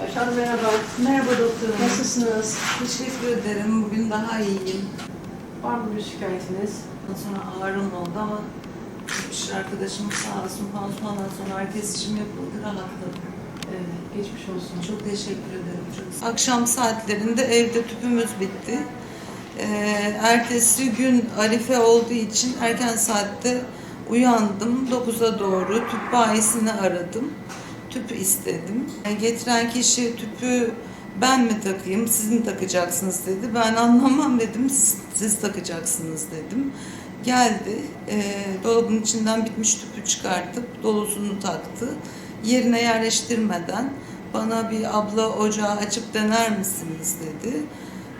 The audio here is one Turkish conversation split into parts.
Başkan merhaba. Merhaba doktorum. Nasılsınız? Teşekkür ederim. Bugün daha iyiyim. Var mı bir şikayetiniz? Ondan sonra ağrım oldu ama bir arkadaşım sağ olsun pansumandan sonra herkes için yapıldı. Rahatladım. Geçmiş olsun. Çok teşekkür ederim. Çok Akşam saatlerinde evde tüpümüz bitti. Ee, ertesi gün Arife olduğu için erken saatte uyandım. 9'a doğru tüp bayisini aradım. Tüp istedim. Yani Getiren kişi tüpü ben mi takayım, siz mi takacaksınız dedi. Ben anlamam dedim, siz, siz takacaksınız dedim. Geldi, e, dolabın içinden bitmiş tüpü çıkartıp dolusunu taktı. Yerine yerleştirmeden bana bir abla ocağı açıp dener misiniz dedi.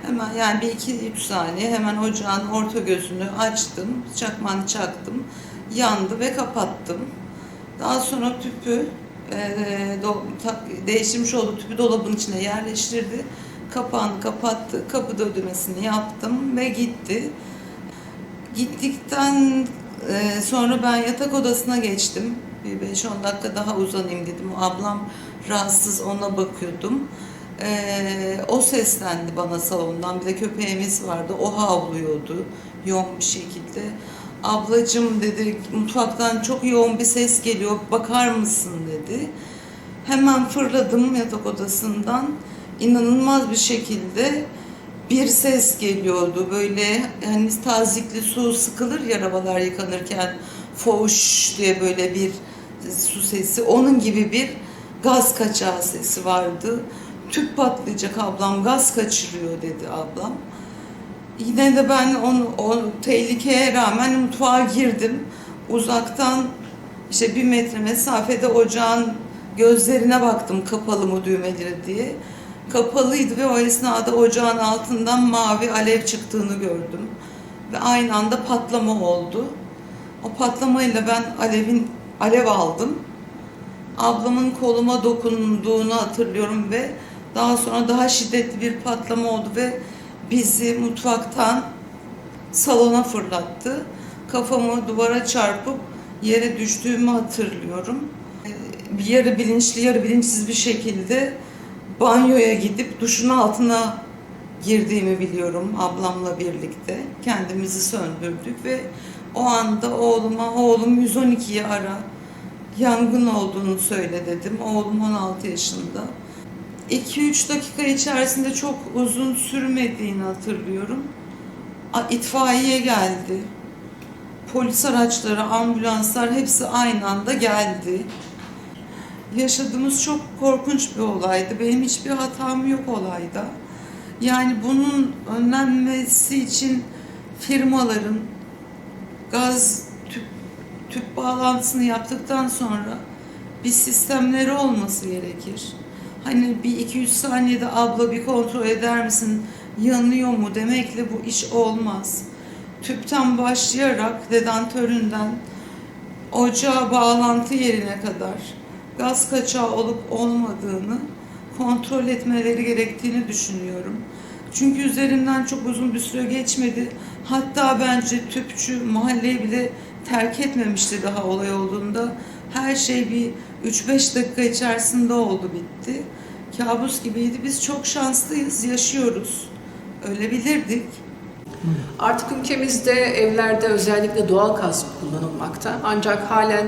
Hemen yani bir iki üç saniye hemen ocağın orta gözünü açtım, çakmağını çaktım, yandı ve kapattım. Daha sonra tüpü e, do, tak, değiştirmiş olduğu tüpü dolabın içine yerleştirdi. Kapağını kapattı, kapıda ödemesini yaptım ve gitti. Gittikten e, sonra ben yatak odasına geçtim. Bir 5-10 dakika daha uzanayım dedim. Ablam rahatsız ona bakıyordum. E, o seslendi bana salondan. Bir de köpeğimiz vardı. O havlıyordu yoğun bir şekilde. Ablacım dedi mutfaktan çok yoğun bir ses geliyor. Bakar mısın dedi. Hemen fırladım yatak odasından. İnanılmaz bir şekilde bir ses geliyordu. Böyle hani tazikli su sıkılır ya arabalar yıkanırken foş diye böyle bir su sesi. Onun gibi bir gaz kaçağı sesi vardı. Tüp patlayacak ablam, gaz kaçırıyor dedi ablam. Yine de ben onu, o tehlikeye rağmen mutfağa girdim. Uzaktan işte bir metre mesafede ocağın gözlerine baktım kapalı mı düğmeleri diye. Kapalıydı ve o esnada ocağın altından mavi alev çıktığını gördüm. Ve aynı anda patlama oldu. O patlamayla ben alevin alev aldım. Ablamın koluma dokunduğunu hatırlıyorum ve daha sonra daha şiddetli bir patlama oldu ve bizi mutfaktan salona fırlattı. Kafamı duvara çarpıp yere düştüğümü hatırlıyorum. Bir yarı bilinçli, yarı bilinçsiz bir şekilde banyoya gidip duşun altına girdiğimi biliyorum ablamla birlikte. Kendimizi söndürdük ve o anda oğluma oğlum 112'yi ara yangın olduğunu söyle dedim. Oğlum 16 yaşında. 2-3 dakika içerisinde çok uzun sürmediğini hatırlıyorum. İtfaiye geldi. Polis araçları, ambulanslar hepsi aynı anda geldi. Yaşadığımız çok korkunç bir olaydı. Benim hiçbir hatam yok olayda. Yani bunun önlenmesi için firmaların gaz tüp, bağlantısını yaptıktan sonra bir sistemleri olması gerekir. Hani bir iki üç saniyede abla bir kontrol eder misin yanıyor mu demekle bu iş olmaz. Tüpten başlayarak dedantöründen ocağa bağlantı yerine kadar gaz kaçağı olup olmadığını kontrol etmeleri gerektiğini düşünüyorum. Çünkü üzerinden çok uzun bir süre geçmedi. Hatta bence tüpçü mahalleyi bile terk etmemişti daha olay olduğunda. Her şey bir 3-5 dakika içerisinde oldu bitti. Kabus gibiydi. Biz çok şanslıyız, yaşıyoruz. Ölebilirdik. Artık ülkemizde evlerde özellikle doğal gaz kullanılmakta. Ancak halen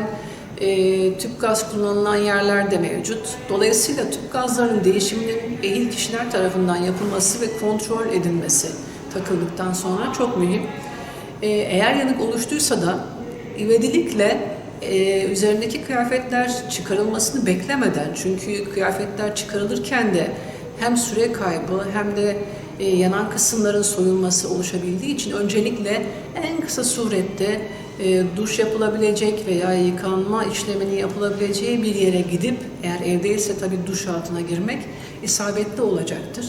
e, tüp gaz kullanılan yerler de mevcut. Dolayısıyla tüp gazların değişiminin ehil kişiler tarafından yapılması ve kontrol edilmesi takıldıktan sonra çok mühim. E, eğer yanık oluştuysa da ivedilikle e, üzerindeki kıyafetler çıkarılmasını beklemeden çünkü kıyafetler çıkarılırken de hem süre kaybı hem de e, yanan kısımların soyulması oluşabildiği için öncelikle en kısa surette e, duş yapılabilecek veya yıkanma işleminin yapılabileceği bir yere gidip eğer evdeyse tabii duş altına girmek isabetli olacaktır.